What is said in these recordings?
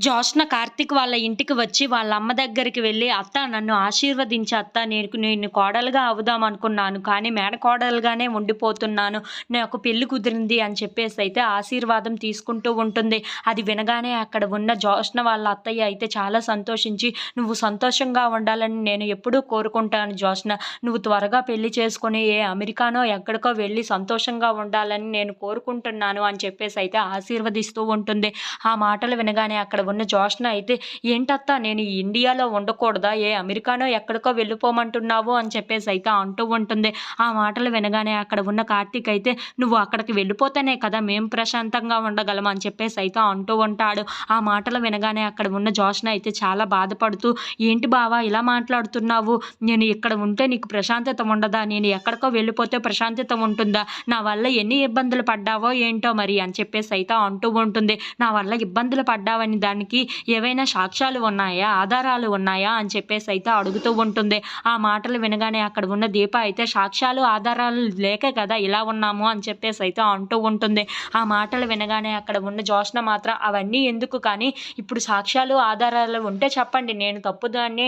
జోష్న కార్తీక్ వాళ్ళ ఇంటికి వచ్చి వాళ్ళ అమ్మ దగ్గరికి వెళ్ళి అత్త నన్ను ఆశీర్వదించి అత్త నేను నేను కోడలుగా అవుదాం అనుకున్నాను కానీ మేడ కోడలుగానే ఉండిపోతున్నాను నాకు పెళ్ళి కుదిరింది అని చెప్పేసి అయితే ఆశీర్వాదం తీసుకుంటూ ఉంటుంది. అది వినగానే అక్కడ ఉన్న జోష్న వాళ్ళ అత్తయ్య అయితే చాలా సంతోషించి నువ్వు సంతోషంగా ఉండాలని నేను ఎప్పుడూ కోరుకుంటాను జోష్న. నువ్వు త్వరగా పెళ్ళి చేసుకొని ఏ అమెరికానో ఎక్కడికో వెళ్ళి సంతోషంగా ఉండాలని నేను కోరుకుంటున్నాను అని చెప్పేసి అయితే ఆశీర్వదిస్తూ ఉంటుంది. ఆ మాటలు వినగానే అక్కడ ఉన్న జోష్న అయితే ఏంటత్తా నేను ఇండియాలో ఉండకూడదా? ఏ అమెరికానో ఎక్కడికో వెళ్ళిపోమంటున్నావు? అని చెప్పేసి అయితే అంటూ ఉంటుంది. ఆ మాటలు వినగానే అక్కడ ఉన్న కార్తీక్ అయితే నువ్వు అక్కడికి వెళ్ళిపోతేనే కదా మేము ప్రశాంతంగా ఉండగలం అని చెప్పేసి అయితే అంటూ ఉంటాడు. ఆ మాటలు వినగానే అక్కడ ఉన్న జోష్న అయితే చాలా బాధపడుతూ ఏంటి బావా ఇలా మాట్లాడుతున్నావు? నేను ఇక్కడ ఉంటే నీకు ప్రశాంతత ఉండదా? నేను ఎక్కడికో వెళ్ళిపోతే ప్రశాంతత ఉంటుందా? నా వల్ల ఎన్ని ఇబ్బందులు పడ్డావో ఏంటో మరి అని చెప్పేసి అయితే అంటూ ఉంటుంది. నా వల్ల ఇబ్బందులు పడ్డావని దానికి ఏవైనా సాక్ష్యాలు ఉన్నాయా? ఆధారాలు ఉన్నాయా? అని చెప్పేసి అయితే అడుగుతూ ఉంటుంది. ఆ మాటలు వినగానే అక్కడ ఉన్న దీప అయితే సాక్ష్యాలు ఆధారాలు లేక కదా ఇలా ఉన్నాము అని చెప్పేసి అయితే అంటూ ఉంటుంది. ఆ మాటలు వినగానే అక్కడ ఉన్న జోష్న మాత్రం అవన్నీ ఎందుకు కానీ ఇప్పుడు సాక్ష్యాలు ఆధారాలు ఉంటే చెప్పండి. నేను తప్పుదాన్ని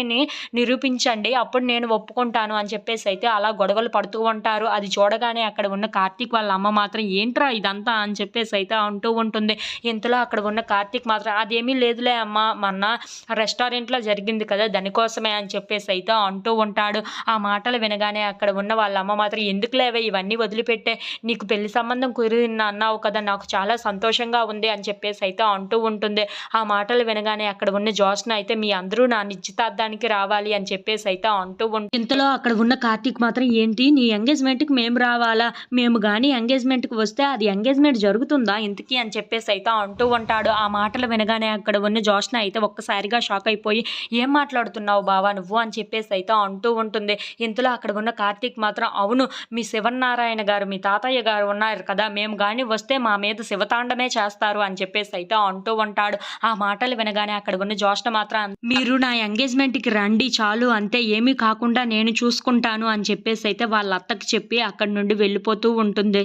నిరూపించండి. అప్పుడు నేను ఒప్పుకుంటాను అని చెప్పేసి అయితే అలా గొడవలు పడుతూ ఉంటారు. అది చూడగానే అక్కడ ఉన్న కార్తీక్ వాళ్ళ అమ్మ మాత్రం ఏంట్రా ఇదంతా? అని చెప్పేసి అయితే అంటూ ఉంటుంది. ఇంతలో అక్కడ ఉన్న కార్తీక్ మాత్రం అదేమి లేదులే అమ్మ మొన్న. రెస్టారెంట్లో జరిగింది కదా దానికోసమే అని చెప్పేసి అయితే అంటూ ఉంటాడు. ఆ మాటలు వినగానే అక్కడ ఉన్న వాళ్ళ అమ్మ మాత్రం ఎందుకు లేవే ఇవన్నీ వదిలిపెట్టే. నీకు పెళ్ళి సంబంధం కుదిరింది అన్నావు కదా నాకు చాలా సంతోషంగా ఉంది అని చెప్పేసి అయితే అంటూ ఉంటుంది. ఆ మాటలు వినగానే అక్కడ ఉన్న జోష్న అయితే మీ అందరూ నా నిశ్చితార్థానికి రావాలి అని చెప్పేసి అయితే అంటూ ఉంటుంది ఇంతలో అక్కడ ఉన్న కార్తీక్ మాత్రం ఏంటి? నీ ఎంగేజ్మెంట్కి మేము రావాలా? మేము కానీ ఎంగేజ్మెంట్కి వస్తే అది ఎంగేజ్మెంట్ జరుగుతుందా ఇంతకీ? అని చెప్పేసి అయితే అంటూ ఉంటాడు. ఆ మాటలు వినగానే అక్కడ ఉన్న జోష్న అయితే ఒక్కసారిగా షాక్ అయిపోయి ఏం మాట్లాడుతున్నావు బావా నువ్వు? అని చెప్పేసి అయితే అంటూ ఉంటుంది. ఇంతలో అక్కడ ఉన్న కార్తీక్ మాత్రం అవును మీ శివనారాయణ గారు మీ తాతయ్య గారు ఉన్నారు కదా మేము కానీ వస్తే మా మీద శివతాండమే చేస్తారు అని చెప్పేసి అయితే అంటూ ఉంటాడు. ఆ మాటలు వినగానే అక్కడ ఉన్న జోష్న మాత్రం మీరు నా ఎంగేజ్మెంట్కి రండి చాలు అంతే ఏమీ కాకుండా నేను చూసుకుంటాను అని చెప్పేసి అయితే వాళ్ళ అత్తకి చెప్పి అక్కడి నుండి వెళ్ళిపోతూ ఉంటుంది.